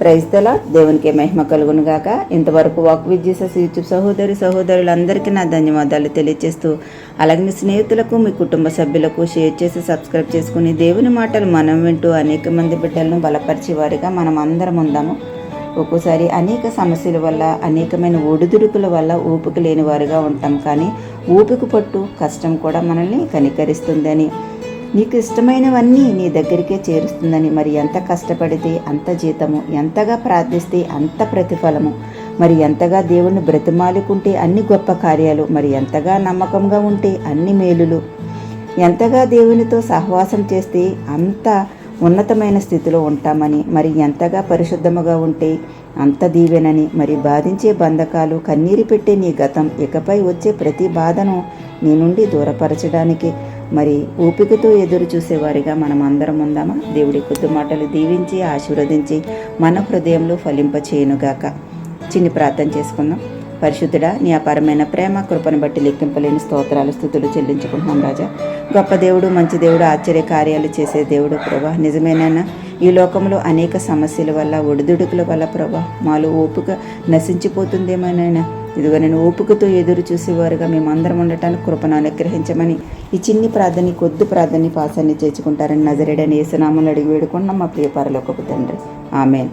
ప్రైస్తల దేవునికి మహిమ కలుగును గాక. ఇంతవరకు వాక్ విత్ జీసస్ యూట్యూబ్ సహోదరి సహోదరులందరికీ నా ధన్యవాదాలు తెలియజేస్తూ అలాగే మీ స్నేహితులకు మీ కుటుంబ సభ్యులకు షేర్ చేసి సబ్స్క్రైబ్ చేసుకుని దేవుని మాటలు మనం వింటూ అనేక మంది బిడ్డలను బలపరిచే వారిగా మనం అందరం ఉందాము. ఒక్కోసారి అనేక సమస్యల వల్ల అనేకమైన ఒడిదుడుకుల వల్ల ఊపిక లేని వారుగా ఉంటాం. కానీ ఊపిక పట్టు కష్టం కూడా మనల్ని కనికరిస్తుందని నీకు ఇష్టమైనవన్నీ నీ దగ్గరికే చేరుస్తుందని మరి ఎంత కష్టపడితే అంత జీతము ఎంతగా ప్రార్థిస్తే అంత ప్రతిఫలము. మరి ఎంతగా దేవుణ్ణి బ్రతిమాలుకుంటే అన్ని గొప్ప కార్యాలు మరి ఎంతగా నమ్మకంగా ఉంటే అన్ని మేలులు. ఎంతగా దేవునితో సహవాసం చేస్తే అంత ఉన్నతమైన స్థితిలో ఉంటామని మరి ఎంతగా పరిశుద్ధముగా ఉంటే అంత దీవెనని మరి బాధించే బంధకాలు కన్నీరు పెట్టే నీ గతం ఇకపై వచ్చే ప్రతి బాధను నీ నుండి దూరపరచడానికి. మరి ఓపికతో ఎదురు చూసేవారిగా మనం అందరం ఉందామా? దేవుడి కొద్ది మాటలు దీవించి ఆశీర్వదించి మన హృదయంలో ఫలింపచేయనుగాక. చిన్ని ప్రార్థన చేసుకుందాం. పరిశుద్ధుడా నీ అపారమైన ప్రేమ కృపను బట్టి లెక్కింపలేని స్తోత్రాలు స్థుతులు చెల్లించుకుంటున్నాం రాజా. గొప్ప దేవుడు మంచి దేవుడు ఆశ్చర్య కార్యాలు చేసే దేవుడు ప్రభా. నిజమేనైనా ఈ లోకంలో అనేక సమస్యల వల్ల ఒడిదుడుకుల వల్ల ప్రభా మాలో ఓపిక నశించిపోతుందేమోనైనా ఇదిగో నేను ఓపికతో ఎదురు చూసేవారుగా మేమందరం ఉండటానికి కృపను అనుగ్రహించమని ఈ చిన్ని ప్రార్థన కొద్ది ప్రార్థన పాసాన్ని చేర్చుకుంటారని నజరేడని ఏసునామలు అడిగి వేడుకున్నాం మా ప్రియ పరలోకపు తండ్రి. ఆమెన్.